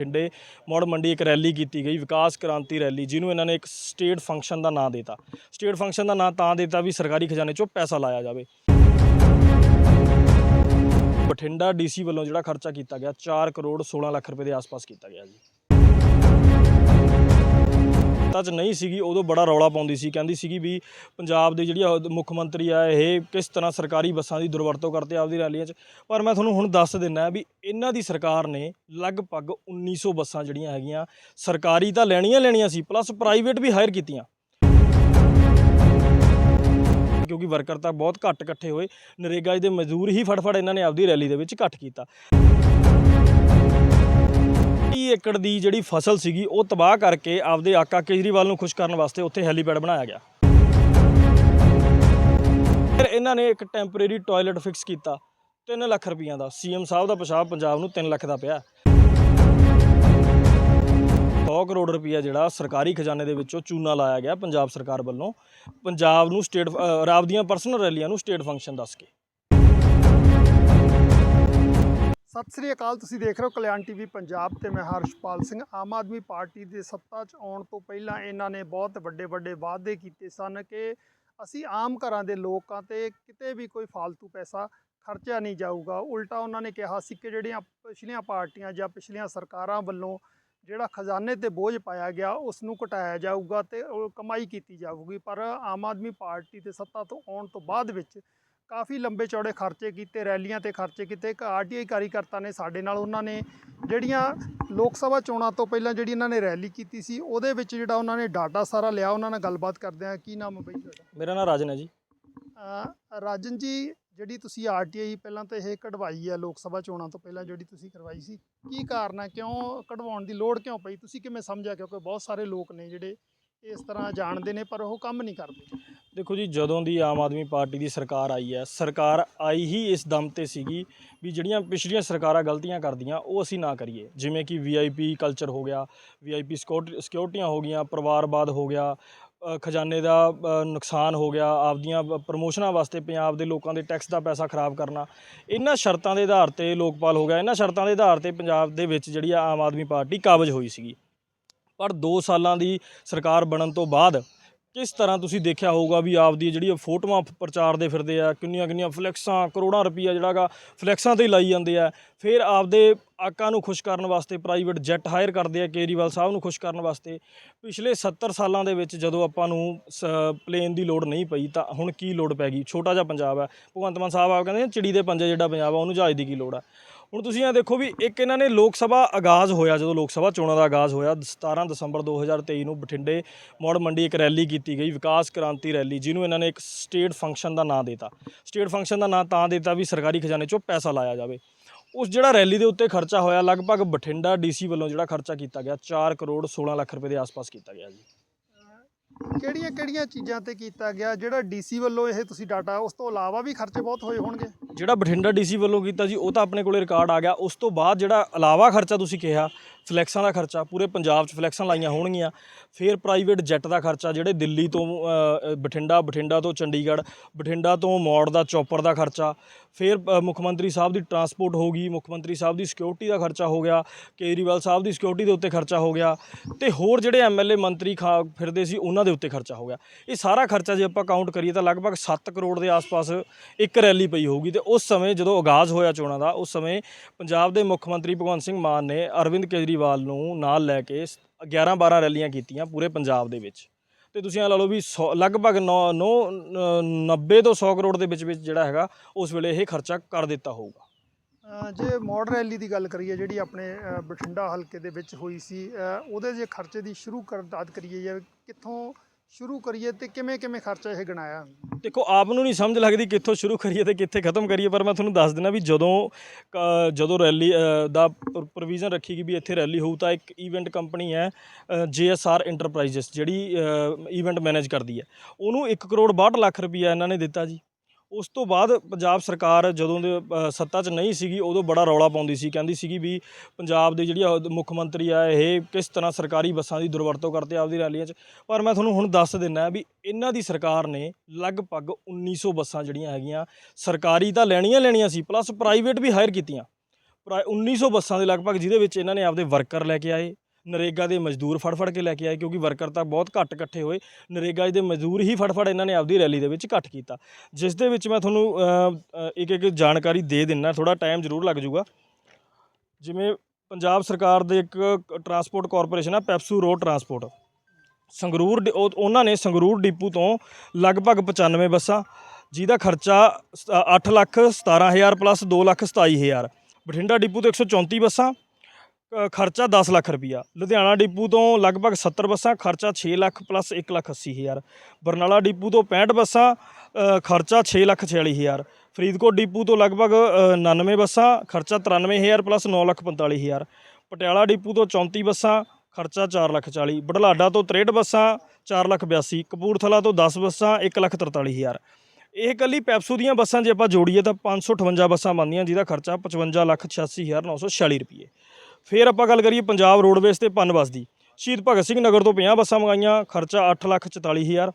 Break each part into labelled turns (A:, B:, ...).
A: ਬਠਿੰਡੇ ਮੋੜ ਮੰਡੀ ਇੱਕ ਰੈਲੀ ਕੀਤੀ ਗਈ, ਵਿਕਾਸ ਕ੍ਰਾਂਤੀ ਰੈਲੀ, ਜਿਹਨੂੰ ਇਹਨਾਂ ਨੇ ਇੱਕ ਸਟੇਟ ਫੰਕਸ਼ਨ ਦਾ ਨਾਂ ਦਿੱਤਾ। ਸਟੇਟ ਫੰਕਸ਼ਨ ਦਾ ਨਾਂ ਤਾਂ ਦਿੱਤਾ ਵੀ ਸਰਕਾਰੀ ਖਜ਼ਾਨੇ 'ਚੋਂ ਪੈਸਾ ਲਾਇਆ ਜਾਵੇ। ਬਠਿੰਡਾ ਡੀਸੀ ਵੱਲੋਂ ਜਿਹੜਾ ਖਰਚਾ ਕੀਤਾ ਗਿਆ 4 ਕਰੋੜ 16 ਲੱਖ ਰੁਪਏ ਦੇ ਆਸ-ਪਾਸ ਕੀਤਾ ਗਿਆ ਜੀ। ਤਾਂ ਚ ਨਹੀਂ ਸੀਗੀ, ਉਦੋਂ ਬੜਾ ਰੌਲਾ ਪਾਉਂਦੀ ਸੀ। ਕਹਿੰਦੀ ਸੀਗੀ ਵੀ ਪੰਜਾਬ ਦੇ ਜਿਹੜੀ ਮੁੱਖ ਮੰਤਰੀ ਆ, ਇਹ ਕਿਸ ਤਰ੍ਹਾਂ ਸਰਕਾਰੀ ਬੱਸਾਂ ਦੀ ਦੁਰਵਰਤੋਂ ਕਰਦੇ ਆਪਦੀ ਰੈਲੀਆਂ 'ਚ? ਪਰ ਮੈਂ ਤੁਹਾਨੂੰ ਹੁਣ ਦੱਸ ਦਿੰਦਾ ਵੀ ਇਹਨਾਂ ਦੀ ਸਰਕਾਰ ਨੇ ਲਗਭਗ 1900 ਬੱਸਾਂ ਜਿਹੜੀਆਂ ਹੈਗੀਆਂ, ਸਰਕਾਰੀ ਤਾਂ ਲੈਣੀਆਂ ਲੈਣੀਆਂ ਸੀ ਪਲੱਸ ਪ੍ਰਾਈਵੇਟ ਵੀ ਹਾਇਰ ਕੀਤੀਆਂ। ਕਿਉਂਕਿ ਵਰਕਰ ਤਾਂ ਬਹੁਤ ਘੱਟ ਇਕੱਠੇ ਹੋਏ, ਨਰੇਗਾ ਦੇ ਮਜ਼ਦੂਰ ਹੀ ਫਟਫਟ ਇਹਨਾਂ ਨੇ ਆਪਦੀ ਰੈਲੀ ਦੇ ਵਿੱਚ ਘੱਟ ਕੀਤਾ। 30 ਏਕੜ ਦੀ ਜਿਹੜੀ ਫਸਲ ਸੀਗੀ, ਉਹ ਤਬਾਹ ਕਰਕੇ ਆਪਦੇ ਆਕਾ ਕੇਜਰੀਵਾਲ ਨੂੰ ਖੁਸ਼ ਕਰਨ ਵਾਸਤੇ ਉੱਥੇ ਹੈਲੀਪੈਡ ਬਣਾਇਆ ਗਿਆ। ਫਿਰ ਇਹਨਾਂ ਨੇ ਇੱਕ ਟੈਂਪਰੇਰੀ ਟਾਇਲਟ ਫਿਕਸ ਕੀਤਾ 3 ਲੱਖ ਰੁਪਈਆ ਦਾ। ਸੀਐਮ ਸਾਹਿਬ ਦਾ ਪਿਸ਼ਾਬ ਪੰਜਾਬ ਨੂੰ 3 ਲੱਖ ਦਾ ਪਿਆ। 100 ਕਰੋੜ ਰੁਪਈਆ ਜਿਹੜਾ ਸਰਕਾਰੀ ਖਜ਼ਾਨੇ ਦੇ ਵਿੱਚੋਂ ਚੂਨਾ ਲਾਇਆ ਗਿਆ ਪੰਜਾਬ ਸਰਕਾਰ ਵੱਲੋਂ। ਪੰਜਾਬ ਨੂੰ ਸਟੇਟ ਰਾਬ ਦੀਆਂ ਪਰਸਨਲ ਰੈਲੀਆਂ ਨੂੰ ਸਟੇਟ ਫੰਕਸ਼ਨ ਦੱਸ ਕੇ।
B: ਸਤਿ ਸ੍ਰੀ ਅਕਾਲ, ਤੁਸੀਂ ਦੇਖ ਰਹੇ ਹੋ ਕਲਿਆਣ ਟੀਵੀ ਪੰਜਾਬ ਤੇ ਮੈਂ ਹਰਸ਼ਪਾਲ ਸਿੰਘ। ਆਮ ਆਦਮੀ ਪਾਰਟੀ ਦੇ ਸੱਤਾ 'ਚ ਆਉਣ ਤੋਂ ਪਹਿਲਾਂ ਇਹਨਾਂ ਨੇ ਬਹੁਤ ਵੱਡੇ ਵੱਡੇ ਵਾਅਦੇ ਕੀਤੇ ਸਨ ਕਿ ਅਸੀਂ ਆਮ ਘਰਾਂ ਦੇ ਲੋਕਾਂ ਤੇ ਕਿਤੇ ਵੀ ਕੋਈ ਫालतू ਪੈਸਾ ਖਰਚਿਆ ਨਹੀਂ ਜਾਊਗਾ। ਉਲਟਾ ਉਹਨਾਂ ਨੇ ਕਿਹਾ ਸੀ ਕਿ ਜਿਹੜੀਆਂ ਪਿਛਲੀਆਂ ਪਾਰਟੀਆਂ ਜਾਂ ਪਿਛਲੀਆਂ ਸਰਕਾਰਾਂ ਵੱਲੋਂ ਜਿਹੜਾ ਖਜ਼ਾਨੇ ਤੇ ਬੋਝ ਪਾਇਆ ਗਿਆ ਉਸ ਨੂੰ ਘਟਾਇਆ ਜਾਊਗਾ ਤੇ ਉਹ ਕਮਾਈ ਕੀਤੀ ਜਾਊਗੀ। ਪਰ ਆਮ ਆਦਮੀ ਪਾਰਟੀ ਦੇ ਸੱਤਾ ਤੋਂ ਆਉਣ ਤੋਂ ਬਾਅਦ ਵਿੱਚ ਕਾਫੀ ਲੰਬੇ ਚੌੜੇ ਖਰਚੇ ਕੀਤੇ ਰੈਲੀਆਂ ਤੇ ਖਰਚੇ ਕੀਤੇ। ਇੱਕ ਆਰਟੀਆਈ ਕਾਰੀਕਰਤਾ ਨੇ ਸਾਡੇ ਨਾਲ ਉਹਨਾਂ ਨੇ ਜਿਹੜੀਆਂ ਲੋਕ ਸਭਾ ਚੋਣਾਂ ਤੋਂ ਪਹਿਲਾਂ ਜਿਹੜੀ ਇਹਨਾਂ ਨੇ ਰੈਲੀ ਕੀਤੀ ਸੀ ਉਹਦੇ ਵਿੱਚ ਜਿਹੜਾ ਉਹਨਾਂ ਨੇ ਡਾਟਾ ਸਾਰਾ ਲਿਆ। ਉਹਨਾਂ ਨਾਲ ਗੱਲਬਾਤ ਕਰਦੇ ਆ ਕੀ ਨਾਮ ਹੈ ਬਈ ਤੁਹਾਡਾ?
A: ਮੇਰਾ ਨਾਮ ਰਾਜਨ ਹੈ ਜੀ।
B: ਰਾਜਨ ਜੀ ਜਿਹੜੀ ਤੁਸੀਂ ਆਰਟੀਆਈ ਪਹਿਲਾਂ ਤਾਂ ਇਹ ਕਢਵਾਈ ਹੈ ਲੋਕ ਸਭਾ ਚੋਣਾਂ ਤੋਂ ਪਹਿਲਾਂ ਜਿਹੜੀ ਤੁਸੀਂ ਕਰਵਾਈ ਸੀ ਕੀ ਕਾਰਨ ਹੈ? ਕਿਉਂ ਕਢਵਾਉਣ ਦੀ ਲੋੜ ਕਿਉਂ ਪਈ? ਤੁਸੀਂ ਕਿਵੇਂ ਸਮਝਿਆ? ਕਿਉਂਕਿ ਬਹੁਤ ਸਾਰੇ ਲੋਕ ਨੇ ਜਿਹੜੇ ਇਸ ਤਰ੍ਹਾਂ ਜਾਣਦੇ ਨੇ ਪਰ ਉਹ ਕੰਮ ਨਹੀਂ ਕਰਦੇ।
A: ਦੇਖੋ ਜੀ, ਜਦੋਂ ਦੀ ਆਮ ਆਦਮੀ ਪਾਰਟੀ ਦੀ ਸਰਕਾਰ ਆਈ ਹੈ, ਸਰਕਾਰ ਆਈ ਹੀ ਇਸ ਦਮ ਤੇ ਸੀਗੀ ਵੀ ਜਿਹੜੀਆਂ ਪਿਛਲੀਆਂ ਸਰਕਾਰਾਂ ਗਲਤੀਆਂ ਕਰਦੀਆਂ, ਉਹ ਅਸੀਂ ਨਾ ਕਰੀਏ। ਜਿਵੇਂ ਕਿ ਵੀਆਈਪੀ ਕਲਚਰ ਹੋ ਗਿਆ ਵੀਆਈਪੀ ਸਿਕਿਉਰਟੀਆਂ ਹੋ ਗਈਆਂ, ਪਰਿਵਾਰਵਾਦ ਹੋ ਗਿਆ ਖਜ਼ਾਨੇ ਦਾ ਨੁਕਸਾਨ ਹੋ ਗਿਆ, ਆਪਦੀਆਂ ਪ੍ਰਮੋਸ਼ਨਾਂ ਵਾਸਤੇ ਪੰਜਾਬ ਦੇ ਲੋਕਾਂ ਦੇ ਟੈਕਸ ਦਾ ਪੈਸਾ ਖਰਾਬ ਕਰਨਾ। ਇਹਨਾਂ ਸ਼ਰਤਾਂ ਦੇ ਆਧਾਰ ਤੇ ਲੋਕਪਾਲ ਹੋ ਗਿਆ, ਇਹਨਾਂ ਸ਼ਰਤਾਂ ਦੇ ਆਧਾਰ ਤੇ ਪੰਜਾਬ ਦੇ ਵਿੱਚ ਜਿਹੜੀ ਆਮ ਆਦਮੀ ਪਾਰਟੀ ਕਾਬਜ ਹੋਈ ਸੀਗੀ। ਪਰ 2 ਸਾਲਾਂ ਦੀ ਸਰਕਾਰ ਬਣਨ ਤੋਂ ਬਾਅਦ ਕਿਸ ਤਰ੍ਹਾਂ ਤੁਸੀਂ ਦੇਖਿਆ ਹੋਊਗਾ ਵੀ ਆਪਦੀ ਜਿਹੜੀ ਫੋਟੋਆਂ ਪ੍ਰਚਾਰ ਦੇ ਫਿਰਦੇ ਆ, ਕਿੰਨੀਆਂ ਕਿੰਨੀਆਂ ਫਲੈਕਸਾਂ ਕਰੋੜਾਂ ਰੁਪਈਆ ਜਿਹੜਾਗਾ ਫਲੈਕਸਾਂ ਤੇ ਹੀ ਲਾਈ ਜਾਂਦੇ ਆ। ਫਿਰ ਆਪਦੇ ਆਕਾਂ ਨੂੰ ਖੁਸ਼ ਕਰਨ ਵਾਸਤੇ ਪ੍ਰਾਈਵੇਟ ਜੈਟ ਹਾਇਰ ਕਰਦੇ ਆ ਕੇਜਰੀਵਾਲ ਸਾਹਿਬ ਨੂੰ ਖੁਸ਼ ਕਰਨ ਵਾਸਤੇ। ਪਿਛਲੇ 70 ਸਾਲਾਂ ਦੇ ਵਿੱਚ ਜਦੋਂ ਆਪਾਂ ਨੂੰ ਪਲੇਨ ਦੀ ਲੋੜ ਨਹੀਂ ਪਈ, ਤਾਂ ਹੁਣ ਕੀ ਲੋੜ ਪੈ ਗਈ? ਛੋਟਾ ਜਿਹਾ ਪੰਜਾਬ ਹੈ ਭਗਵੰਤ ਮਾਨ ਸਾਹਿਬ ਆਪ ਕਹਿੰਦੇ ਚਿੜੀ ਦੇ ਪੰਜੇ ਜਿਹੜਾ ਪੰਜਾਬ ਆ, ਉਹਨੂੰ ਜਹਾਜ਼ ਦੀ ਕੀ ਲੋੜ ਆ? ਹੁਣ ਤੁਸੀਂ ਇਹ ਦੇਖੋ ਵੀ ਇੱਕ ਇਹਨਾਂ ਨੇ ਲੋਕ ਸਭਾ ਆਗਾਜ਼ ਹੋਇਆ, ਜਦੋਂ ਲੋਕ ਸਭਾ ਚੋਣਾਂ ਦਾ ਆਗਾਜ਼ ਹੋਇਆ 17 ਦਸੰਬਰ 2023 ਨੂੰ ਬਠਿੰਡੇ ਮੌੜ ਮੰਡੀ ਇੱਕ ਰੈਲੀ ਕੀਤੀ ਗਈ, ਵਿਕਾਸ ਕ੍ਰਾਂਤੀ ਰੈਲੀ, ਜਿਹਨੂੰ ਇਹਨਾਂ ਨੇ ਇੱਕ ਸਟੇਟ ਫੰਕਸ਼ਨ ਦਾ ਨਾਂ ਦਿੱਤਾ। ਸਟੇਟ ਫੰਕਸ਼ਨ ਦਾ ਨਾਂ ਤਾਂ ਦਿੱਤਾ ਵੀ ਸਰਕਾਰੀ ਖਜ਼ਾਨੇ 'ਚੋਂ ਪੈਸਾ ਲਾਇਆ ਜਾਵੇ। ਉਸ ਜਿਹੜਾ ਰੈਲੀ ਦੇ ਉੱਤੇ ਖਰਚਾ ਹੋਇਆ, ਲਗਭਗ ਬਠਿੰਡਾ ਡੀਸੀ ਵੱਲੋਂ ਜਿਹੜਾ ਖਰਚਾ ਕੀਤਾ ਗਿਆ 4 ਕਰੋੜ 16 ਲੱਖ ਰੁਪਏ ਦੇ ਆਸ-ਪਾਸ ਕੀਤਾ ਗਿਆ ਜੀ।
B: ਕਿਹੜੀਆਂ ਕਿਹੜੀਆਂ ਚੀਜ਼ਾਂ ਤੇ ਕੀਤਾ ਗਿਆ? ਜਿਹੜਾ ਡੀਸੀ ਵੱਲੋਂ ਇਹ ਤੁਸੀਂ ਡਾਟਾ ਉਸ ਤੋਂ ਇਲਾਵਾ ਵੀ ਖਰਚੇ ਬਹੁਤ ਹੋਏ ਹੋਣਗੇ?
A: ਜਿਹੜਾ ਬਠਿੰਡਾ ਡੀਸੀ ਵੱਲੋਂ ਕੀਤਾ ਜੀ, ਉਹ ਤਾਂ ਆਪਣੇ ਕੋਲੇ ਰਿਕਾਰਡ ਆ ਗਿਆ। ਉਸ ਤੋਂ ਬਾਅਦ ਜਿਹੜਾ ਇਲਾਵਾ ਖਰਚਾ ਤੁਸੀਂ ਕਿਹਾ ਫਲੈਕਸਾਂ ਦਾ ਖਰਚਾ, ਪੂਰੇ ਪੰਜਾਬ 'ਚ ਫਲੈਕਸਾਂ ਲਾਈਆਂ ਹੋਣਗੀਆਂ। ਫਿਰ ਪ੍ਰਾਈਵੇਟ ਜੈਟ ਦਾ ਖਰਚਾ, ਜਿਹੜੇ ਦਿੱਲੀ ਤੋਂ ਬਠਿੰਡਾ ਬਠਿੰਡਾ ਤੋਂ ਚੰਡੀਗੜ੍ਹ, ਬਠਿੰਡਾ ਤੋਂ ਮੌੜ ਦਾ ਚੌਪਰ ਦਾ ਖਰਚਾ, ਫਿਰ ਮੁੱਖ ਮੰਤਰੀ ਸਾਹਿਬ ਦੀ ਟਰਾਂਸਪੋਰਟ ਹੋ ਗਈ, ਮੁੱਖ ਮੰਤਰੀ ਸਾਹਿਬ ਦੀ ਸਿਕਿਉਰਿਟੀ ਦਾ ਖਰਚਾ ਹੋ ਗਿਆ, ਕੇਜਰੀਵਾਲ ਸਾਹਿਬ ਦੀ ਸਿਕਿਉਰਿਟੀ ਦੇ ਉੱਤੇ ਖਰਚਾ ਹੋ ਗਿਆ, ਤੇ ਹੋਰ ਜਿਹੜੇ ਐਮਐਲਏ ਮੰਤਰੀ ਖਾ ਫਿਰਦੇ ਸੀ, ਉਹਨਾਂ ਦੇ ਉੱਤੇ ਖਰਚਾ ਹੋ ਗਿਆ। ਇਹ ਸਾਰਾ ਖਰਚਾ ਜੇ ਆਪਾਂ ਕਾਊਂਟ ਕਰੀਏ ਤਾਂ ਲਗਭਗ 7 ਕਰੋੜ ਦੇ ਆਸ-ਪਾਸ ਇੱਕ ਰੈਲੀ ਪਈ ਹੋਊਗੀ, ਤੇ ਉਸ ਸਮੇਂ ਜਦੋਂ ਆਗਾਜ਼ ਹੋਇਆ ਚੋਣਾਂ ਦਾ, ਉਸ ਸਮੇਂ ਪੰਜਾਬ ਦੇ ਮੁੱਖ ਮੰਤਰੀ ਭਗਵੰਤ ਸਿੰਘ ਮਾਨ ਨੇ ਅਰਵਿੰਦ ਕੇਜਰੀਵਾਲ ਨੂੰ ਨਾਲ ਲੈ ਕੇ 11 12 ਰੈਲੀਆਂ ਕੀਤੀਆਂ ਪੂਰੇ ਪੰਜਾਬ ਦੇ ਵਿੱਚ। ਤੇ ਤੁਸੀਂ ਇਹ ਲਾ ਲਓ ਵੀ ਸੌ- ਲਗਭਗ 9 90 ਤੋਂ 100 ਕਰੋੜ ਦੇ ਵਿੱਚ ਵਿੱਚ ਜਿਹੜਾ ਹੈਗਾ, ਉਸ ਵੇਲੇ ਇਹ ਖਰਚਾ ਕਰ ਦਿੱਤਾ ਹੋਊਗਾ।
B: ਜੇ ਮੋਡ ਰੈਲੀ ਦੀ ਗੱਲ ਕਰੀਏ, ਜਿਹੜੀ ਆਪਣੇ ਬਠਿੰਡਾ ਹਲਕੇ ਦੇ ਵਿੱਚ ਹੋਈ ਸੀ ਉਹਦੇ ਜੇ ਖਰਚੇ ਦੀ ਸ਼ੁਰੂ ਕਰ ਦਾਦ ਕਰੀਏ ਜਾਂ ਕਿੱਥੋਂ ਸ਼ੁਰੂ ਕਰੀਏ ਤੇ ਕਿਵੇਂ ਕਿਵੇਂ ਖਰਚਾ ਇਹ ਗਣਾਇਆ?
A: ਦੇਖੋ ਆਪ ਨੂੰ ਨਹੀਂ ਸਮਝ ਲੱਗਦੀ ਕਿੱਥੋਂ ਸ਼ੁਰੂ ਕਰੀਏ ਤੇ ਕਿੱਥੇ ਖਤਮ ਕਰੀਏ ਪਰ ਮੈਂ ਤੁਹਾਨੂੰ ਦੱਸ ਦਿੰਦਾ ਵੀ ਜਦੋਂ ਕ- ਜਦੋਂ ਰੈਲੀ ਅ, ਦਾ ਪ੍ਰੋਵੀਜ਼ਨ ਰੱਖੀ ਗਈ ਵੀ ਇੱਥੇ ਰੈਲੀ ਹੋਊ ਤਾਂ ਇੱਕ ਇਵੈਂਟ ਕੰਪਨੀ ਹੈ ਜੀਐਸਆਰ ਇੰਟਰਪ੍ਰਾਈਜ਼ਸ ਜਿਹੜੀ ਇਵੈਂਟ ਮੈਨੇਜ ਕਰਦੀ ਹੈ। ਉਹਨੂੰ 1 ਕਰੋੜ 62 ਲੱਖ ਰੁਪਈਆ ਇਹਨਾਂ ਨੇ ਦਿੱਤਾ ਜੀ। ਉਸ ਤੋਂ ਬਾਅਦ ਪੰਜਾਬ ਸਰਕਾਰ ਜਦੋਂ ਦੇ ਅ, ਸੱਤਾ 'ਚ ਨਹੀਂ ਸੀਗੀ ਉਦੋਂ ਬੜਾ ਰੌਲਾ ਪਾਉਂਦੀ ਸੀ। ਕਹਿੰਦੀ ਸੀਗੀ ਵੀ ਪੰਜਾਬ ਦੇ ਜਿਹੜੀ ਆ ਮੁੱਖ ਮੰਤਰੀ ਆ ਇਹ ਕਿਸ ਤਰ੍ਹਾਂ ਸਰਕਾਰੀ ਬੱਸਾਂ ਦੀ ਦੁਰਵਰਤੋਂ ਕਰਦੇ ਆ ਆਪਦੀ ਰੈਲੀਆਂ 'ਚ? ਪਰ ਮੈਂ ਤੁਹਾਨੂੰ ਹੁਣ ਦੱਸ ਦਿੰਦਾ ਵੀ ਇਹਨਾਂ ਦੀ ਸਰਕਾਰ ਨੇ ਲਗਭਗ 1900 ਬੱਸਾਂ ਜਿਹੜੀਆਂ ਹੈਗੀਆਂ ਸਰਕਾਰੀ ਤਾਂ ਲੈਣੀਆਂ ਲੈਣੀਆਂ ਸੀ ਪਲੱਸ ਪ੍ਰਾਈਵੇਟ ਵੀ ਹਾਇਰ ਕੀਤੀਆਂ। ਪ੍ਰਾয় 1900 ਬੱਸਾਂ ਦੇ ਲਗਭਗ ਜਿਹਦੇ ਵਿੱਚ ਇਹਨਾਂ ਨੇ ਆਪਦੇ ਵਰਕਰ ਲੈ ਕੇ ਆਏ ਨਰੇਗਾ ਦੇ ਮਜ਼ਦੂਰ ਫੜ ਫੜ ਕੇ ਲੈ ਕੇ ਆਏ ਕਿਉਂਕਿ ਵਰਕਰ ਤਾਂ ਬਹੁਤ ਘੱਟ ਇਕੱਠੇ ਹੋਏ। ਨਰੇਗਾ ਦੇ ਮਜ਼ਦੂਰ ਹੀ ਫੜ ਇਹਨਾਂ ਨੇ ਆਪਦੀ ਰੈਲੀ ਦੇ ਵਿੱਚ ਘੱਟ ਕੀਤਾ। ਜਿਸ ਦੇ ਵਿੱਚ ਮੈਂ ਤੁਹਾਨੂੰ ਇੱਕ ਇੱਕ ਜਾਣਕਾਰੀ ਦੇ ਦਿੰਨਾ ਥੋੜਾ ਟਾਈਮ ਜ਼ਰੂਰ ਲੱਗ ਜਾਊਗਾ। ਜਿਵੇਂ ਪੰਜਾਬ ਸਰਕਾਰ ਦੇ ਇੱਕ ਟਰਾਂਸਪੋਰਟ ਕਾਰਪੋਰੇਸ਼ਨ ਆ, ਪੈਪਸੂ ਰੋਡ ਟਰਾਂਸਪੋਰਟ। ਸੰਗਰੂਰ ਡ- ਉਹਨਾਂ ਨੇ ਸੰਗਰੂਰ ਡਿਪੂ ਤੋਂ ਲਗਭਗ 95 ਬੱਸਾਂ, ਜਿਹਦਾ ਖਰਚਾ 8 ਲੱਖ 17000 ਪਲੱਸ 2 ਲੱਖ 27000 ਬਠਿੰਡਾ ਡਿਪੂ ਤੋਂ 134 ਬੱਸਾਂ ਖਰਚਾ 10 ਲੱਖ ਰੁਪਈਆ। ਲੁਧਿਆਣਾ ਡਿਪੂ ਤੋਂ ਲਗਭਗ 70 ਬੱਸਾਂ ਖਰਚਾ 6 ਲੱਖ ਪਲੱਸ 1 ਲੱਖ 80000 ਬਰਨਾਲਾ ਡਿਪੂ ਤੋਂ 65 ਬੱਸਾਂ ਖਰਚਾ 6 ਲੱਖ 46000 ਫਰੀਦਕੋਟ ਡਿਪੂ ਤੋਂ ਲਗਭਗ ਅ, 99 ਬੱਸਾਂ ਖਰਚਾ 93000 ਪਲੱਸ 9 ਲੱਖ 45000 ਪਟਿਆਲਾ ਡਿਪੂ ਤੋਂ 34 ਬੱਸਾਂ ਖਰਚਾ 4 ਲੱਖ 40 ਬਢਲਾਡਾ ਤੋਂ 63 ਬੱਸਾਂ 4 ਲੱਖ 82 ਕਪੂਰਥਲਾ ਤੋਂ 10 ਬੱਸਾਂ 1 ਲੱਖ 43000 ਇਹ ਕੱਲੀ ਪੈਪਸੂ ਦੀਆਂ ਬੱਸਾਂ ਜੇ ਆਪਾਂ ਜੋੜੀਏ ਤਾਂ 558 ਬੱਸਾਂ ਬਣਦੀਆਂ ਜਿਹਦਾ ਖਰਚਾ 55 ਲੱਖ 86946 ਰੁਪਏ ਫਿਰ ਆਪਾਂ ਗੱਲ ਕਰੀਏ ਪੰਜਾਬ ਰੋਡਵੇਜ਼ ਤੇ ਪਨ ਬੱਸ ਦੀ। ਸ਼ਹੀਦ ਭਗਤ ਸਿੰਘ ਨਗਰ ਤੋਂ 50 ਬੱਸਾਂ ਮੰਗਾਈਆਂ, ਖਰਚਾ 8 ਲੱਖ 44000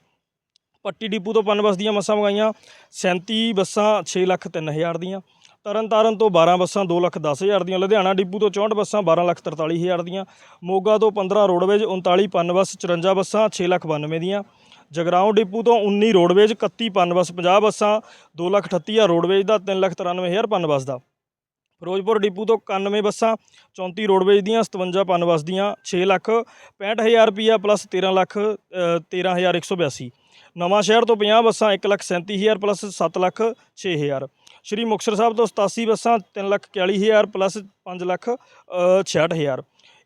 A: ਪੱਟੀ ਡਿਪੂ ਤੋਂ ਪੰਨ ਬੱਸ ਦੀਆਂ ਬੱਸਾਂ ਮੰਗਾਈਆਂ 37 ਬੱਸਾਂ 6 ਲੱਖ 3000 ਦੀਆਂ। ਤਰਨਤਾਰਨ ਤੋਂ 12 ਬੱਸਾਂ 2 ਲੱਖ 10000 ਦੀਆਂ। ਲੁਧਿਆਣਾ ਡਿਪੂ ਤੋਂ 64 ਬੱਸਾਂ 12 ਲੱਖ 43000 ਦੀਆਂ। ਮੋਗਾ ਤੋਂ 15 ਰੋਡਵੇਜ਼ 39 ਪੰਨ ਬੱਸ 54 ਬੱਸਾਂ 6 ਲੱਖ 92 ਦੀਆਂ। ਜਗਰਾਉਂ ਡਿਪੂ ਤੋਂ 19 ਰੋਡਵੇਜ਼ 31 ਪੰਨ ਬੱਸ 50 ਬੱਸਾਂ 2 ਲੱਖ 38000 ਰੋਡਵੇਜ਼ ਦਾ 3 ਲੱਖ 93000 ਪੰਨ ਬੱਸ ਦਾ। ਫਿਰੋਜ਼ਪੁਰ ਡਿਪੂ ਤੋਂ 91 ਬੱਸਾਂ 34 ਰੋਡਵੇਜ਼ ਦੀਆਂ 57 ਪਨ ਬੱਸ ਦੀਆਂ 6 ਲੱਖ 65000 ਰੁਪਈਆ ਪਲੱਸ 13 ਲੱਖ ਅ, 13182 ਨਵਾਂ ਸ਼ਹਿਰ ਤੋਂ 50 ਬੱਸਾਂ 1 ਲੱਖ 37000 ਪਲੱਸ 7 ਲੱਖ 6000 ਸ਼੍ਰੀ ਮੁਕਤਸਰ ਸਾਹਿਬ ਤੋਂ 87 ਬੱਸਾਂ 3 ਲੱਖ 41000 ਪਲੱਸ 5 ਲੱਖ ਅ, 66000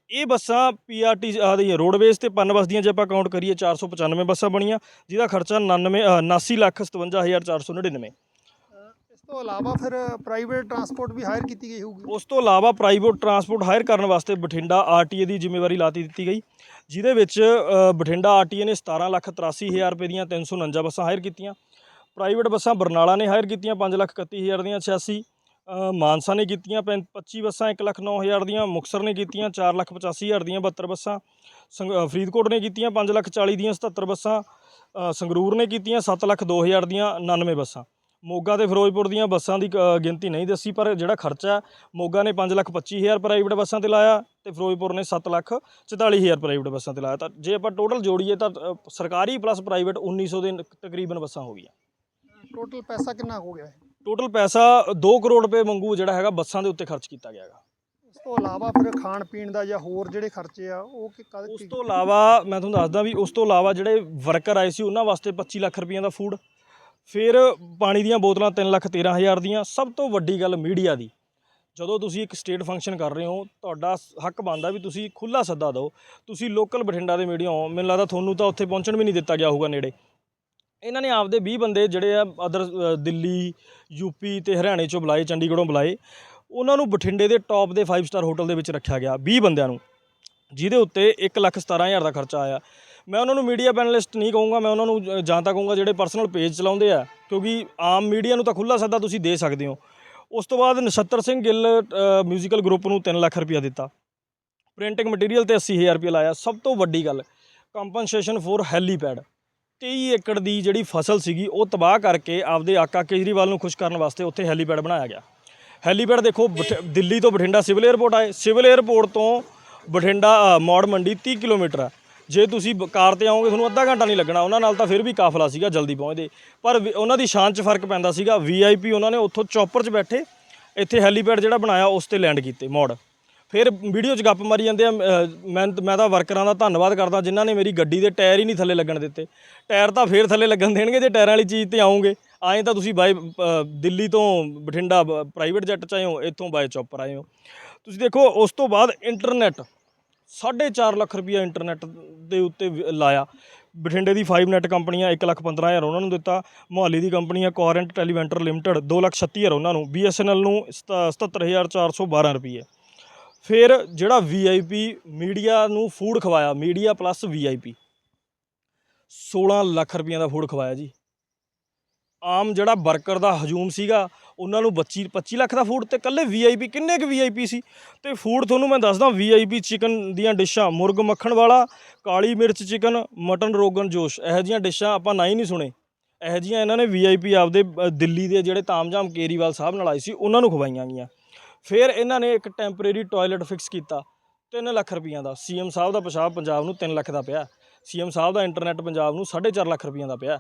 A: ਇਹ ਬੱਸਾਂ ਪੀਆਰਟੀ ਆਦੀ ਰੋਡਵੇਜ਼ ਤੇ ਪਨ ਬੱਸ ਦੀਆਂ ਜੇ ਆਪਾਂ ਕਾਊਂਟ ਕਰੀਏ 495 ਬੱਸਾਂ ਬਣੀਆਂ ਜਿਹਦਾ ਖਰਚਾ 99 ਅ, 79 ਲੱਖ 57499
B: ਇਸ ਤੋਂ ਇਲਾਵਾ ਫਿਰ ਪ੍ਰਾਈਵੇਟ ਟਰਾਂਸਪੋਰਟ ਵੀ ਹਾਇਰ ਕੀਤੀ ਗਈ ਹੋਊਗੀ।
A: ਉਸ ਤੋਂ ਇਲਾਵਾ ਪ੍ਰਾਈਵੇਟ ਟਰਾਂਸਪੋਰਟ ਹਾਇਰ ਕਰਨ ਵਾਸਤੇ ਬਠਿੰਡਾ ਆਰਟੀਏ ਦੀ ਜ਼ਿੰਮੇਵਾਰੀ ਲਾਤੀ ਦਿੱਤੀ ਗਈ ਜਿਹਦੇ ਵਿੱਚ ਅ, ਬਠਿੰਡਾ ਆਰਟੀਏ ਨੇ 17 ਲੱਖ 83000 ਰੁਪਏ ਦੀਆਂ 349 ਬੱਸਾਂ ਹਾਇਰ ਕੀਤੀਆਂ। ਪ੍ਰਾਈਵੇਟ ਬੱਸਾਂ ਬਰਨਾਲਾ ਨੇ ਹਾਇਰ ਕੀਤੀਆਂ 5 ਲੱਖ 31000 ਦੀਆਂ 86 ਮਾਨਸਾ ਨੇ ਕੀਤੀਆਂ ਪੈਂ- 25 ਬੱਸਾਂ 1 ਲੱਖ 9000 ਦੀਆਂ ਮੁਕਸਰ ਨੇ ਕੀਤੀਆਂ 4 ਲੱਖ 85000 ਦੀਆਂ 72 ਬੱਸਾਂ ਸੰਗ- ਫਰੀਦਕੋਟ ਨੇ ਕੀਤੀਆਂ 5 ਲੱਖ 40 ਦੀਆਂ 77 ਬੱਸਾਂ ਸੰਗਰੂਰ ਨੇ ਕੀਤੀਆਂ 7 ਲੱਖ 2000 ਦੀਆਂ 99 ਬੱਸਾਂ। ਮੋਗਾ ਤੇ ਫਿਰੋਜ਼ਪੁਰ ਦੀਆਂ ਬੱਸਾਂ ਦੀ ਅ, ਗਿਣਤੀ ਨਹੀਂ ਦੱਸੀ ਪਰ ਜਿਹੜਾ ਖਰਚਾ ਹੈ, ਮੋਗਾ ਨੇ 5 ਲੱਖ 25000 ਪ੍ਰਾਈਵੇਟ ਬੱਸਾਂ ਤੇ ਲਾਇਆ ਤੇ ਫਿਰੋਜ਼ਪੁਰ ਨੇ 7 ਲੱਖ 44000 ਪ੍ਰਾਈਵੇਟ ਬੱਸਾਂ ਤੇ ਲਾਇਆ। ਤਾਂ ਜੇ ਆਪਾਂ ਟੋਟਲ ਜੋੜੀਏ ਤਾਂ ਅ, ਸਰਕਾਰੀ ਪਲੱਸ ਪ੍ਰਾਈਵੇਟ 1900 ਦੇ ਤਕਰੀਬਨ ਬੱਸਾਂ ਹੋ ਗਈਆਂ।
B: ਟੋਟਲ ਪੈਸਾ ਕਿੰਨਾ ਹੋ ਗਿਆ ਹੈ
A: ਟੋਟਲ ਪੈਸਾ 2 ਕਰੋੜ ਰੁਪਏ ਵਾਂਗੂ ਜਿਹੜਾ ਹੈਗਾ ਬੱਸਾਂ ਦੇ ਉੱਤੇ ਖਰਚ ਕੀਤਾ ਗਿਆ ਹੈਗਾ।
B: ਉਸ ਤੋਂ ਇਲਾਵਾ ਫਿਰ ਖਾਣ ਪੀਣ ਦਾ ਜਾਂ ਹੋਰ ਜਿਹੜੇ ਖਰਚੇ ਆ ਉਹ ਕਿ ਕਦ
A: ਉਸ ਤੋਂ ਇਲਾਵਾ ਮੈਂ ਤੁਹਾਨੂੰ ਦੱਸਦਾ ਵੀ ਉਸ ਤੋਂ ਇਲਾਵਾ ਜਿਹੜੇ ਵਰਕਰ ਆਏ ਸੀ ਉਹਨਾਂ ਵਾਸਤੇ 25 ਲੱਖ ਰੁਪਈਆਂ ਦਾ ਫੂਡ ਫਿਰ ਪਾਣੀ ਦੀਆਂ ਬੋਤਲਾਂ 3 ਲੱਖ 13 ਹਜ਼ਾਰ ਦੀਆਂ, ਸਭ ਤੋਂ ਵੱਡੀ ਗੱਲ ਮੀਡੀਆ ਦੀ। ਜਦੋਂ ਤੁਸੀਂ ਇੱਕ ਸਟੇਟ ਫੰਕਸ਼ਨ ਕਰ ਰਹੇ ਹੋ, ਤੁਹਾਡਾ ਹੱਕ ਬਣਦਾ ਵੀ ਤੁਸੀਂ ਖੁੱਲਾ ਸੱਦਾ ਦਿਓ। ਤੁਸੀਂ ਲੋਕਲ ਬਠਿੰਡਾ ਦੇ ਮੀਡੀਆ ਹੋ, ਮੈਨੂੰ ਲੱਗਦਾ ਤੁਹਾਨੂੰ ਤਾਂ ਉੱਥੇ ਪਹੁੰਚਣ ਵੀ ਨਹੀਂ ਦਿੱਤਾ ਗਿਆ ਹੋਊਗਾ ਨੇੜੇ। ਇਹਨਾਂ ਨੇ ਆਪਦੇ 20 ਬੰਦੇ ਜਿਹੜੇ ਆ, ਅਦਰ ਦਿੱਲੀ ਯੂਪੀ ਤੇ ਹਰਿਆਣੇ ਚੋਂ ਬੁਲਾਏ, ਚੰਡੀਗੜ੍ਹੋਂ ਬੁਲਾਏ, ਉਹਨਾਂ ਨੂੰ ਬਠਿੰਡੇ ਦੇ ਟੌਪ ਦੇ 5 ਸਟਾਰ ਹੋਟਲ ਦੇ ਵਿੱਚ ਰੱਖਿਆ ਗਿਆ 20 ਬੰਦਿਆਂ ਨੂੰ। ਜਿਹਦੇ ਉੱਤੇ 1 ਲੱਖ 17000 ਦਾ ਖਰਚਾ ਆਇਆ। ਮੈਂ ਉਹਨਾਂ ਨੂੰ ਮੀਡੀਆ ਪੈਨਲਿਸਟ ਨਹੀਂ ਕਹੂੰਗਾ, ਮੈਂ ਉਹਨਾਂ ਨੂੰ ਜਾਂ ਤਾਂ ਕਹੂੰਗਾ ਜਿਹੜੇ ਪਰਸਨਲ ਪੇਜ ਚਲਾਉਂਦੇ ਆ, ਕਿਉਂਕਿ ਆਮ ਮੀਡੀਆ ਨੂੰ ਤਾਂ ਖੁੱਲਾ ਸੱਦਾ ਤੁਸੀਂ ਦੇ ਸਕਦੇ ਹੋ। ਉਸ ਤੋਂ ਬਾਅਦ ਨਛੱਤਰ ਸਿੰਘ ਗਿੱਲ ਮਿਊਜ਼ੀਕਲ ਗਰੁੱਪ ਨੂੰ 3 ਲੱਖ ਰੁਪਇਆ ਦਿੱਤਾ। ਪ੍ਰਿੰਟਿੰਗ ਮਟੀਰੀਅਲ ਤੇ 80000 ਰੁਪਇਆ ਲਾਇਆ। ਸਭ ਤੋਂ ਵੱਡੀ ਗੱਲ ਕੰਪਨਸੇਸ਼ਨ ਫੋਰ ਹੈਲੀਪੈਡ 23 ਏਕੜ ਦੀ ਜਿਹੜੀ ਫਸਲ ਸੀਗੀ, ਉਹ ਤਬਾਹ ਕਰਕੇ ਆਪਦੇ ਆਕਾ ਕੇਜਰੀਵਾਲ ਨੂੰ ਖੁਸ਼ ਕਰਨ ਵਾਸਤੇ ਉੱਥੇ ਹੈਲੀਪੈਡ ਬਣਾਇਆ ਗਿਆ। ਹੈਲੀਪੈਡ ਦੇਖੋ, ਬਠ- ਦਿੱਲੀ ਤੋਂ ਬਠਿੰਡਾ ਸਿਵਲ 에ਅਰਪੋਰਟ ਆਏ। ਸਿਵਲ 에ਅਰਪੋਰਟ ਤੋਂ ਬਠਿੰਡਾ ਮੌੜ ਮੰਡੀ 30 ਕਿਲੋਮੀਟਰ ਆ। ਜੇ ਤੁਸੀਂ ਬ- ਕਾਰ ਤੇ ਆਓਗੇ ਤੁਹਾਨੂੰ ਅੱਧਾ ਘੰਟਾ ਨਹੀਂ ਲੱਗਣਾ। ਉਹਨਾਂ ਨਾਲ ਤਾਂ ਫਿਰ ਵੀ ਕਾਫਲਾ ਸੀਗਾ ਜਲਦੀ ਪਹੁੰਚਦੇ ਪਰ ਵੀ- ਉਹਨਾਂ ਦੀ ਸ਼ਾਨ 'ਚ ਫ਼ਰਕ ਪੈਂਦਾ ਸੀਗਾ। ਵੀਆਈਪੀ ਉਹਨਾਂ ਨੇ ਉੱਥੋਂ ਚੌਪਰ 'ਚ ਬੈਠੇ ਇੱਥੇ ਹੈਲੀਪੈਡ ਜਿਹੜਾ ਬਣਾਇਆ ਉਸ ਤੇ ਲੈਂਡ ਕੀਤੇ ਮੋੜ। ਫਿਰ ਵੀਡੀਓ 'ਚ ਗੱਪ ਮਾਰੀ ਜਾਂਦੇ ਆ ਅ, ਮੈਂ ਮੈਂ ਤਾਂ ਵਰਕਰਾਂ ਦਾ ਧੰਨਵਾਦ ਕਰਦਾ ਜਿਨ੍ਹਾਂ ਨੇ ਮੇਰੀ ਗੱਡੀ ਦੇ ਟਾਇਰ ਹੀ ਨਹੀਂ ਥੱਲੇ ਲੱਗਣ ਦਿੱਤੇ। ਟਾਇਰ ਤਾਂ ਫੇਰ ਥੱਲੇ ਲੱਗਣ ਦੇਣਗੇ ਜੇ ਟਾਇਰਾਂ ਵਾਲੀ ਚੀਜ਼ ਤੇ ਆਉਂਗੇ ਆਏ ਤਾਂ ਤੁਸੀਂ ਬਾਏ ਅ, ਦਿੱਲੀ ਤੋਂ ਬਠਿੰਡਾ ਪ੍ਰਾਈਵੇਟ ਜੈਟ 'ਚ ਆਏ ਹੋ ਇੱਥੋਂ ਬਾਏ ਚੌਪਰ ਆਏ ਹੋ। ਤੁਸੀਂ ਦੇਖੋ ਉਸ ਤੋਂ ਬਾਅਦ ਇੰਟਰਨੈਟ 4.5 ਲੱਖ ਰੁਪਈਆ ਇੰਟਰਨੈਟ ਦੇ ਉੱਤੇ ਵ- ਲਾਇਆ। ਬਠਿੰਡੇ ਦੀ 5 ਨੈਟ ਕੰਪਨੀਆਂ 1 ਲੱਖ 15000 ਉਹਨਾਂ ਨੂੰ ਦਿੱਤਾ। ਮੁਹਾਲੀ ਦੀ ਕੰਪਨੀ ਆ ਕੋਰੈਂਟ ਟੈਲੀਵੈਂਟਰ ਲਿਮਟਿਡ 2 ਲੱਖ 36000 ਉਹਨਾਂ ਨੂੰ। BSNL ਨੂੰ 77412 ਰੁਪਈਏ। ਫਿਰ ਜਿਹੜਾ ਵੀਆਈਪੀ ਮੀਡੀਆ ਨੂੰ ਫੂਡ ਖਵਾਇਆ ਮੀਡੀਆ ਪਲੱਸ ਵੀਆਈਪੀ 16 ਲੱਖ ਰੁਪਈਆ ਦਾ ਫੂਡ ਖਵਾਇਆ ਜੀ। ਆਮ ਜਿਹੜਾ ਵਰਕਰ ਦਾ ਹਜੂਮ ਸੀਗਾ ਉਹਨਾਂ ਨੂੰ 25 25 ਲੱਖ ਦਾ ਫੂਡ ਤੇ ਕੱਲੇ ਵੀਆਈਪੀ ਕਿੰਨੇ ਕੁ ਵੀਆਈਪੀ ਸੀ? ਤੇ ਫੂਡ ਤੁਹਾਨੂੰ ਮੈਂ ਦੱਸਦਾ ਵੀਆਈਪੀ ਚਿਕਨ ਦੀਆਂ ਡਿਸ਼ਾਂ, ਮੁਰਗ ਮੱਖਣ ਵਾਲਾ, ਕਾਲੀ ਮਿਰਚ ਚਿਕਨ ਮਟਨ ਰੋਗਨ ਜੋਸ਼, ਇਹੋ ਜਿਹੀਆਂ ਡਿਸ਼ਾਂ ਆਪਾਂ ਨਾ ਹੀ ਨਹੀਂ ਸੁਣੇ। ਇਹੋ ਜਿਹੀਆਂ ਇਹਨਾਂ ਨੇ ਵੀਆਈਪੀ ਆਪਦੇ ਦਿੱਲੀ ਦੇ ਜਿਹੜੇ ਤਾਮਝਾਮ ਕੇਰੀਵਾਲ ਸਾਹਿਬ ਨਾਲ ਆਏ ਸੀ, ਉਹਨਾਂ ਨੂੰ ਖਵਾਈਆਂ ਗਈਆਂ। ਫਿਰ ਇਹਨਾਂ ਨੇ ਇੱਕ ਟੈਂਪਰੇਰੀ ਟਾਇਲਟ ਫਿਕਸ ਕੀਤਾ 3 ਲੱਖ ਰੁਪਈਆਂ ਦਾ। ਸੀਐਮ ਸਾਹਿਬ ਦਾ ਪਿਸ਼ਾਬ ਪੰਜਾਬ ਨੂੰ 3 ਲੱਖ ਦਾ ਪਿਆ। ਸੀਐਮ ਸਾਹਿਬ ਦਾ ਇੰਟਰਨੈਟ ਪੰਜਾਬ ਨੂੰ 4.5 ਲੱਖ ਰੁਪਈਆਂ ਦਾ ਪਿਆ।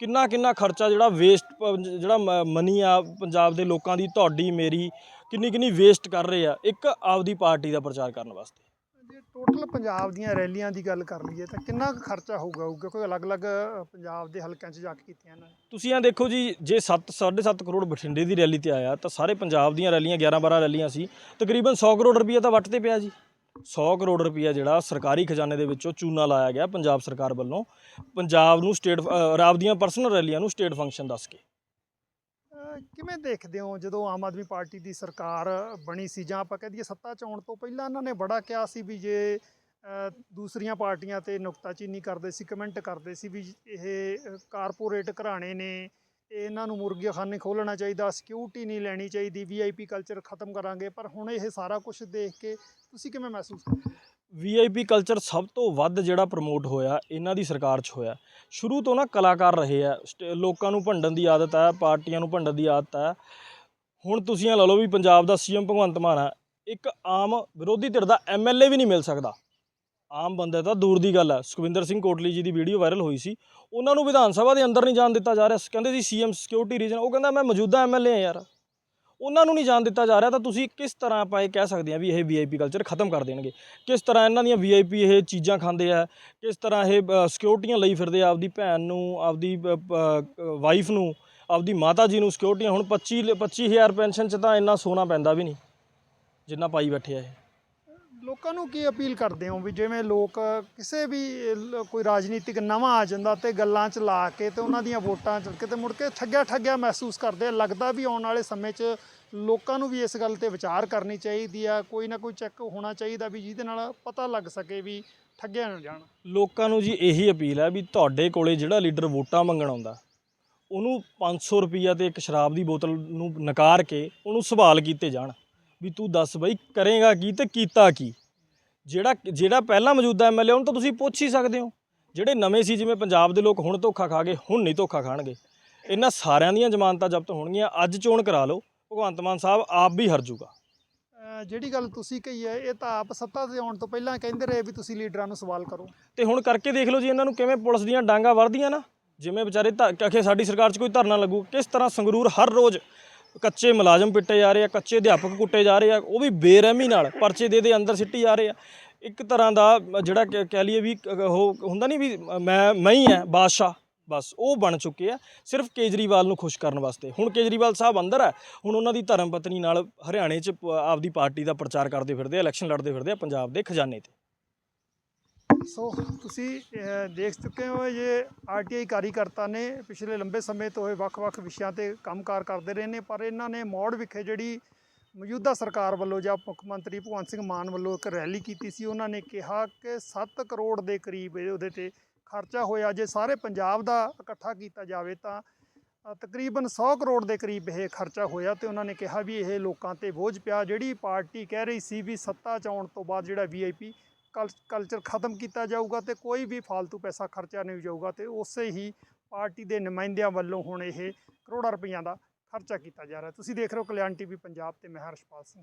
A: ਕਿੰਨਾ ਕਿੰਨਾ ਖਰਚਾ ਜਿਹੜਾ ਵੇਸਟ ਜਿਹੜਾ ਮਨੀ ਆ ਪੰਜਾਬ ਦੇ ਲੋਕਾਂ ਦੀ ਤੁਹਾਡੀ ਮੇਰੀ ਕਿੰਨੀ ਕਿੰਨੀ ਵੇਸਟ ਕਰ ਰਹੇ ਆ ਇੱਕ ਆਪਦੀ ਪਾਰਟੀ ਦਾ ਪ੍ਰਚਾਰ ਕਰਨ ਵਾਸਤੇ?
B: ਜੇ ਟੋਟਲ ਪੰਜਾਬ ਦੀਆਂ ਰੈਲੀਆਂ ਦੀ ਗੱਲ ਕਰ ਲਈਏ ਤਾਂ ਕਿੰਨਾ ਕੁ ਖਰਚਾ ਹੋਊਗਾ ਹੋਊਗਾ? ਕੋਈ ਅਲੱਗ-ਅਲੱਗ ਪੰਜਾਬ ਦੇ ਹਲਕਿਆਂ 'ਚ ਜਾ ਕੇ ਕੀਤੀਆਂ ਨੇ।
A: ਤੁਸੀਂ ਇਹ ਦੇਖੋ ਜੀ ਜੇ 7 7.5 ਕਰੋੜ ਬਠਿੰਡੇ ਦੀ ਰੈਲੀ ਤੇ ਆਇਆ ਤਾਂ ਸਾਰੇ ਪੰਜਾਬ ਦੀਆਂ ਰੈਲੀਆਂ 11 12 ਰੈਲੀਆਂ ਸੀ ਤਕਰੀਬਨ 100 ਕਰੋੜ ਰੁਪਈਆ ਤਾਂ ਵੱਟ ਤੇ ਪਿਆ ਜੀ। 100 ਕਰੋੜ ਰੁਪਈਆ ਜਿਹੜਾ ਸਰਕਾਰੀ ਖਜ਼ਾਨੇ ਦੇ ਵਿੱਚੋਂ ਚੂਨਾ ਲਾਇਆ ਗਿਆ ਪੰਜਾਬ ਸਰਕਾਰ ਵੱਲੋਂ। ਪੰਜਾਬ ਨੂੰ ਸਟੇਟ ਰਾਬ ਦੀਆਂ ਪਰਸਨਲ ਰੈਲੀਆਂ ਨੂੰ ਸਟੇਟ ਫੰਕਸ਼ਨ ਦੱਸ ਕੇ।
B: ਕਿਵੇਂ ਦੇਖਦੇ ਹੋ ਜਦੋਂ ਆਮ ਆਦਮੀ ਪਾਰਟੀ ਦੀ ਸਰਕਾਰ ਬਣੀ ਸੀ? ਜਾਂ ਆਪਾਂ ਕਹਿ ਦਈਏ ਸੱਤਾ 'ਚ ਆਉਣ ਤੋਂ ਪਹਿਲਾਂ ਇਹਨਾਂ ਨੇ ਬੜਾ ਕਿਹਾ ਸੀ ਵੀ ਜੇ ਦੂਸਰੀਆਂ ਪਾਰਟੀਆਂ ਤੇ ਨੁਕਤਾਚੀਨੀ ਕਰਦੇ ਸੀ, ਕਮੈਂਟ ਕਰਦੇ ਸੀ ਵੀ ਇਹ ਕਾਰਪੋਰੇਟ ਘਰਾਣੇ ਨੇ ਇਹ ਇਹਨਾਂ ਨੂੰ ਮੁਰਗੀਖਾਨੇ ਖੋਲ੍ਹਣਾ ਚਾਹੀਦਾ ਸਿਕਿਉਰਿਟੀ ਨਹੀਂ ਲੈਣੀ ਚਾਹੀਦੀ ਵੀਆਈਪੀ ਕਲਚਰ ਖਤਮ ਕਰਾਂਗੇ। ਪਰ ਹੁਣ ਇਹ ਸਾਰਾ ਕੁਝ ਦੇਖ ਕੇ ਤੁਸੀਂ ਕਿਵੇਂ ਮਹਿਸੂਸ ਕਰਦੇ ਹੋ?
A: ਵੀਆਈਪੀ ਕਲਚਰ ਸਭ ਤੋਂ ਵੱਧ ਜਿਹੜਾ ਪ੍ਰਮੋਟ ਹੋਇਆ, ਇਹਨਾਂ ਦੀ ਸਰਕਾਰ 'ਚ ਹੋਇਆ। ਸ਼ੁਰੂ ਤੋਂ ਨਾ ਕਲਾਕਾਰ ਰਹੇ ਆ ਸਟ- ਲੋਕਾਂ ਨੂੰ ਭੰਡਣ ਦੀ ਆਦਤ ਹੈ ਪਾਰਟੀਆਂ ਨੂੰ ਭੰਡਣ ਦੀ ਆਦਤ ਹੈ ਹੁਣ ਤੁਸੀਂ ਇਹ ਲਾ ਲਓ ਵੀ ਪੰਜਾਬ ਦਾ ਸੀਐਮ ਭਗਵੰਤ ਮਾਨ ਹੈ ਇੱਕ ਆਮ ਵਿਰੋਧੀ ਧਿਰ ਦਾ ਐਮਐਲਏ ਵੀ ਨਹੀਂ ਮਿਲ ਸਕਦਾ। ਆਮ ਬੰਦਾ ਤਾਂ ਦੂਰ ਦੀ ਗੱਲ ਹੈ ਸੁਖਵਿੰਦਰ ਸਿੰਘ ਕੋਟਲੀ ਜੀ ਦੀ ਵੀਡੀਓ ਵਾਇਰਲ ਹੋਈ ਸੀ। ਉਹਨਾਂ ਨੂੰ ਵਿਧਾਨ ਸਭਾ ਦੇ ਅੰਦਰ ਨਹੀਂ ਜਾਣ ਦਿੱਤਾ ਜਾ ਰਿਹਾ ਕਹਿੰਦੇ ਸੀ ਸੀਐਮ ਸਿਕਿਉਰਿਟੀ ਰੀਜਨ ਉਹ ਕਹਿੰਦਾ ਮੈਂ ਮੌਜੂਦਾ ਐਮਐਲਏ ਹਾਂ ਯਾਰ। ਉਹਨਾਂ ਨੂੰ ਨਹੀਂ ਜਾਣ ਦਿੱਤਾ ਜਾ ਰਿਹਾ ਤਾਂ ਤੁਸੀਂ ਕਿਸ ਤਰ੍ਹਾਂ ਆਪਾਂ ਇਹ ਕਹਿ ਸਕਦੇ ਹਾਂ ਵੀ ਇਹ ਵੀਆਈਪੀ ਕਲਚਰ ਖਤਮ ਕਰ ਦੇਣਗੇ? ਕਿਸ ਤਰ੍ਹਾਂ ਇਹਨਾਂ ਦੀਆਂ ਵੀਆਈਪੀ ਇਹ ਚੀਜ਼ਾਂ ਖਾਂਦੇ ਆ? ਕਿਸ ਤਰ੍ਹਾਂ ਇਹ ਸਿਕਿਉਰਿਟੀਆਂ ਲਈ ਫਿਰਦੇ ਆ ਆਪਦੀ ਭੈਣ ਨੂੰ, ਆਪਦੀ ਵਾਈਫ ਨੂੰ, ਆਪਦੀ ਮਾਤਾ ਜੀ ਨੂੰ ਸਿਕਿਉਰਿਟੀਆਂ ਹੁਣ 25 ਲ- 25000 ਪੈਨਸ਼ਨ ਚ ਤਾਂ ਇੰਨਾ ਸੋਨਾ ਪੈਂਦਾ ਵੀ ਨਹੀਂ, ਜਿੰਨਾ ਪਾਈ ਬੈਠੇ ਆ ਇਹ।
B: ਲੋਕਾਂ ਨੂੰ ਕੀ ਅਪੀਲ ਕਰਦੇ ਹੋ ਵੀ ਜਿਵੇਂ ਲੋਕ ਕਿਸੇ ਵੀ ਲ- ਕੋਈ ਰਾਜਨੀਤਿਕ ਨਵਾਂ ਆ ਜਾਂਦਾ ਤੇ ਗੱਲਾਂ 'ਚ ਲਾ ਕੇ ਤੇ ਉਹਨਾਂ ਦੀਆਂ ਵੋਟਾਂ 'ਚ ਕਿਤੇ ਮੁੜ ਕੇ ਠੱਗਿਆ ਠੱਗਿਆ ਮਹਿਸੂਸ ਕਰਦੇ ਆ, ਲੱਗਦਾ ਵੀ ਆਉਣ ਵਾਲੇ ਸਮੇਂ 'ਚ ਲੋਕਾਂ ਨੂੰ ਵੀ ਇਸ ਗੱਲ ਤੇ ਵਿਚਾਰ ਕਰਨੀ ਚਾਹੀਦੀ ਆ, ਕੋਈ ਨਾ ਕੋਈ ਚੈੱਕ ਹੋਣਾ ਚਾਹੀਦਾ ਵੀ ਜਿਹਦੇ ਨਾਲ ਪਤਾ ਲੱਗ ਸਕੇ ਵੀ ਠੱਗਿਆ ਨਾ ਜਾਣ।
A: ਲੋਕਾਂ ਨੂੰ ਜੀ ਇਹੀ ਅਪੀਲ ਹੈ ਵੀ ਤੁਹਾਡੇ ਕੋਲੇ ਜਿਹੜਾ ਲੀਡਰ ਵੋਟਾਂ ਮੰਗਣ ਆਉਂਦਾ, ਉਹਨੂੰ 500 ਰੁਪਈਆ ਤੇ ਇੱਕ ਸ਼ਰਾਬ ਦੀ ਬੋਤਲ ਨੂੰ ਨਕਾਰ ਕੇ ਉਹਨੂੰ ਸਵਾਲ ਕੀਤੇ ਜਾਣ। ਵੀ ਤੂੰ ਦੱਸ ਬਈ ਕਰੇਗਾ ਕੀ ਤੇ ਕੀਤਾ ਕੀ? ਜਿਹੜਾ ਜਿਹੜਾ ਪਹਿਲਾਂ ਮੌਜੂਦਾ ਐਮਐਲਏ ਉਹਨੂੰ ਤਾਂ ਤੁਸੀਂ ਪੁੱਛ ਹੀ ਸਕਦੇ ਹੋ। ਜਿਹੜੇ ਨਵੇਂ ਸੀ ਜਿਵੇਂ ਪੰਜਾਬ ਦੇ ਲੋਕ ਹੁਣ ਧੋਖਾ ਖਾ ਗਏ ਹੁਣ ਨਹੀਂ ਧੋਖਾ ਖਾਣਗੇ। ਇਹਨਾਂ ਸਾਰਿਆਂ ਦੀਆਂ ਜ਼ਮਾਨਤਾਂ ਜ਼ਬਤ ਹੋਣਗੀਆਂ ਅੱਜ ਚੋਣ ਕਰਾ ਲਓ। ਭਗਵੰਤ ਮਾਨ ਸਾਹਿਬ ਆਪ ਵੀ ਹਰ ਜੂਗਾ
B: ਜਿਹੜੀ ਗੱਲ ਤੁਸੀਂ ਕਹੀ ਹੈ ਇਹ ਤਾਂ ਆਪ ਸੱਤਾ ਤੇ ਆਉਣ ਤੋਂ ਪਹਿਲਾਂ ਕਹਿੰਦੇ ਰਹੇ ਵੀ ਤੁਸੀਂ ਲੀਡਰਾਂ ਨੂੰ ਸਵਾਲ ਕਰੋ।
A: ਤੇ ਹੁਣ ਕਰਕੇ ਦੇਖ ਲਓ ਜੀ ਇਹਨਾਂ ਨੂੰ ਕਿਵੇਂ ਪੁਲਿਸ ਦੀਆਂ ਡਾਂਗਾ ਵਰਦੀਆਂ ਨਾ। ਜਿਵੇਂ ਵਿਚਾਰੇ ਕਹੇ ਸਾਡੀ ਸਰਕਾਰ 'ਚ ਕੋਈ ਧਰਨਾ ਲੱਗੂ ਕਿਸ ਤਰ੍ਹਾਂ ਸੰਗਰੂਰ ਹਰ ਰੋਜ਼ ਕੱਚੇ ਮੁਲਾਜ਼ਮ ਪਿੱਟੇ ਜਾ ਰਹੇ ਆ, ਕੱਚੇ ਅਧਿਆਪਕ ਕੁੱਟੇ ਜਾ ਰਹੇ ਆ, ਉਹ ਵੀ ਬੇਰਹਿਮੀ ਨਾਲ ਪਰਚੇ ਦੇ ਦੇ ਅੰਦਰ ਸਿੱਟੀ ਜਾ ਰਹੇ ਆ। ਇੱਕ ਤਰ੍ਹਾਂ ਦਾ ਜਿਹੜਾ ਕਹਿ ਕਹਿ ਲਈਏ ਵੀ ਉਹ ਹੁੰਦਾ ਨਹੀਂ ਵੀ ਮੈਂ ਮੈਂ ਹੀ ਆ ਬਾਦਸ਼ਾਹ, ਬਸ ਉਹ ਬਣ ਚੁੱਕੇ ਆ ਸਿਰਫ ਕੇਜਰੀਵਾਲ ਨੂੰ ਖੁਸ਼ ਕਰਨ ਵਾਸਤੇ। ਹੁਣ ਕੇਜਰੀਵਾਲ ਸਾਹਿਬ ਅੰਦਰ ਹੈ ਹੁਣ ਉਹਨਾਂ ਦੀ ਧਰਮ ਪਤਨੀ ਨਾਲ ਹਰਿਆਣੇ 'ਚ ਪ- ਆਪਦੀ ਪਾਰਟੀ ਦਾ ਪ੍ਰਚਾਰ ਕਰਦੇ ਫਿਰਦੇ ਆ, ਇਲੈਕਸ਼ਨ ਲੜਦੇ ਫਿਰਦੇ ਆ ਪੰਜਾਬ ਦੇ ਖਜ਼ਾਨੇ ਤੇ।
B: ਸੋ ਤੁਸੀਂ ਦੇਖ ਚੁੱਕੇ ਹੋ, ਇਹ ਆਰਟੀਆਈ ਕਾਰੀਕਰਤਾ ਨੇ ਪਿਛਲੇ ਲੰਬੇ ਸਮੇਂ ਤੋਂ ਇਹ ਵੱਖ-ਵੱਖ ਵਿਸ਼ਿਆਂ ਤੇ ਕੰਮਕਾਰ ਕਰਦੇ ਰਹੇ ਨੇ, ਪਰ ਇਹਨਾਂ ਨੇ ਮੌੜ ਵਿਖੇ ਜਿਹੜੀ ਮੌਜੂਦਾ ਸਰਕਾਰ ਵੱਲੋਂ ਜਾਂ ਮੁੱਖ ਮੰਤਰੀ ਭਗਵੰਤ ਸਿੰਘ ਮਾਨ ਵੱਲੋਂ ਇੱਕ ਰੈਲੀ ਕੀਤੀ ਸੀ, ਉਹਨਾਂ ਨੇ ਕਿਹਾ ਕਿ 7 ਕਰੋੜ ਦੇ ਕਰੀਬ ਉਹਦੇ ਤੇ ਖਰਚਾ ਹੋਇਆ, ਜੇ ਸਾਰੇ ਪੰਜਾਬ ਦਾ ਇਕੱਠਾ ਕੀਤਾ ਜਾਵੇ ਤਾਂ ਤਕਰੀਬਨ 100 ਕਰੋੜ ਦੇ ਕਰੀਬ ਇਹ ਖਰਚਾ ਹੋਇਆ ਤੇ ਉਹਨਾਂ ਨੇ ਕਿਹਾ ਵੀ ਇਹ ਲੋਕਾਂ ਤੇ ਬੋਝ ਪਿਆ। ਜਿਹੜੀ ਪਾਰਟੀ ਕਹਿ ਰਹੀ ਸੀ ਵੀ ਸੱਤਾ ਚ ਆਉਣ ਤੋਂ ਬਾਅਦ ਜਿਹੜਾ ਵੀਆਈਪੀ ਕਲਚਰ ਖਤਮ ਕੀਤਾ ਜਾਊਗਾ ਤੇ ਕੋਈ ਵੀ ਫालतू ਪੈਸਾ ਖਰਚਾ ਨਹੀਂ ਜਾਊਗਾ ਤੇ ਉਸੇ ਹੀ ਪਾਰਟੀ ਦੇ ਨੁਮਾਇੰਦਿਆਂ ਵੱਲੋਂ ਹੁਣ ਇਹ ਕਰੋੜਾਂ ਰੁਪਈਆਂ ਦਾ ਖਰਚਾ ਕੀਤਾ ਜਾ ਰਿਹਾ। ਤੁਸੀਂ ਦੇਖ ਰਹੇ ਹੋ ਕਲਿਆਣ ਟੀਵੀ ਪੰਜਾਬ ਤੇ ਮੈਂ ਹਰਸ਼ਪਾਲ ਸਿੰਘ।